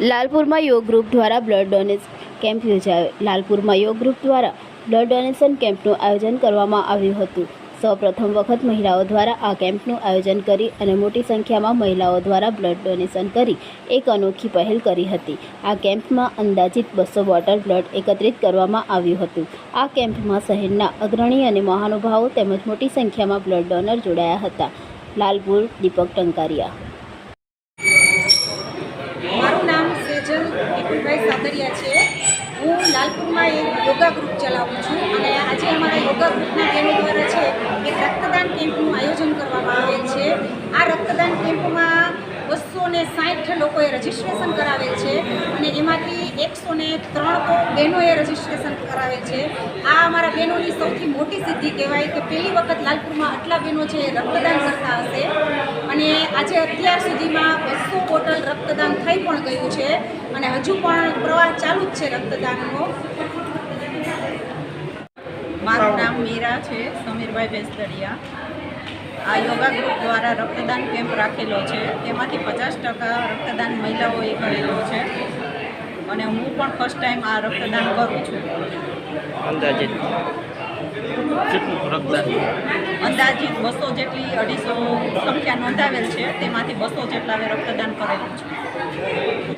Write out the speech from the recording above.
લાલપુરમાં યોગ ગ્રુપ દ્વારા blood donation camp યોજાયો. લાલપુરમાં યોગ ગ્રુપ દ્વારા બ્લડ ડોનેશન કેમ્પનું આયોજન કરવામાં આવ્યું હતું. સૌપ્રથમ વખત મહિલાઓ દ્વારા આ કેમ્પનું આયોજન કરી અને મોટી સંખ્યામાં મહિલાઓ દ્વારા બ્લડ ડોનેશન કરી એક અનોખી પહેલ કરી હતી. આ કેમ્પમાં અંદાજિત બસો બોટલ બ્લડ એકત્રિત કરવામાં આવ્યું હતું. આ કેમ્પમાં શહેરના અગ્રણી અને મહાનુભાવો તેમજ મોટી સંખ્યામાં બ્લડ ડોનર જોડાયા હતા. લાલપુર, દીપક ટંકારિયા મારું નામ સેજલ વિપુલભાઈ સાતરિયા છે. હું લાલપુરમાં એક યોગા ગ્રુપ ચલાવું છું અને આજે અમારા યોગા ગ્રુપના બહેનો દ્વારા છે એક રક્તદાન કેમ્પનું આયોજન કરવામાં આવેલ છે. આ રક્તદાન કેમ્પમાં બસો ને સાઠ લોકોએ રજીસ્ટ્રેશન કરાવેલ છે અને એમાંથી એકસો ને ત્રણ બહેનોએ રજીસ્ટ્રેશન કરાવેલ છે. આ અમારા બહેનોની સૌથી મોટી સિદ્ધિ કહેવાય કે પહેલી વખત લાલપુરમાં આટલા બહેનો છે રક્તદાન કરતા હશે અને આજે અત્યાર સુધીમાં બસો બોટલ રક્તદાન થઈ પણ ગયું છે અને હજુ પણ પ્રવાહ ચાલુ જ છે રક્તદાનનો. મારું નામ મીરા છે, સમીરભાઈ બેસદડિયા આ યોગા ગ્રુપ દ્વારા રક્તદાન કેમ્પ રાખેલો છે. તેમાંથી પચાસ ટકા રક્તદાન મહિલાઓએ કરેલો છે અને હું પણ ફર્સ્ટ ટાઈમ આ રક્તદાન કરું છું. અંદાજિત. કેટલું રક્તદાન અંદાજિત બસો જેટલી અઢીસો સંખ્યા નોંધાવેલ છે, તેમાંથી બસો જેટલા હવે રક્તદાન કરેલું છે.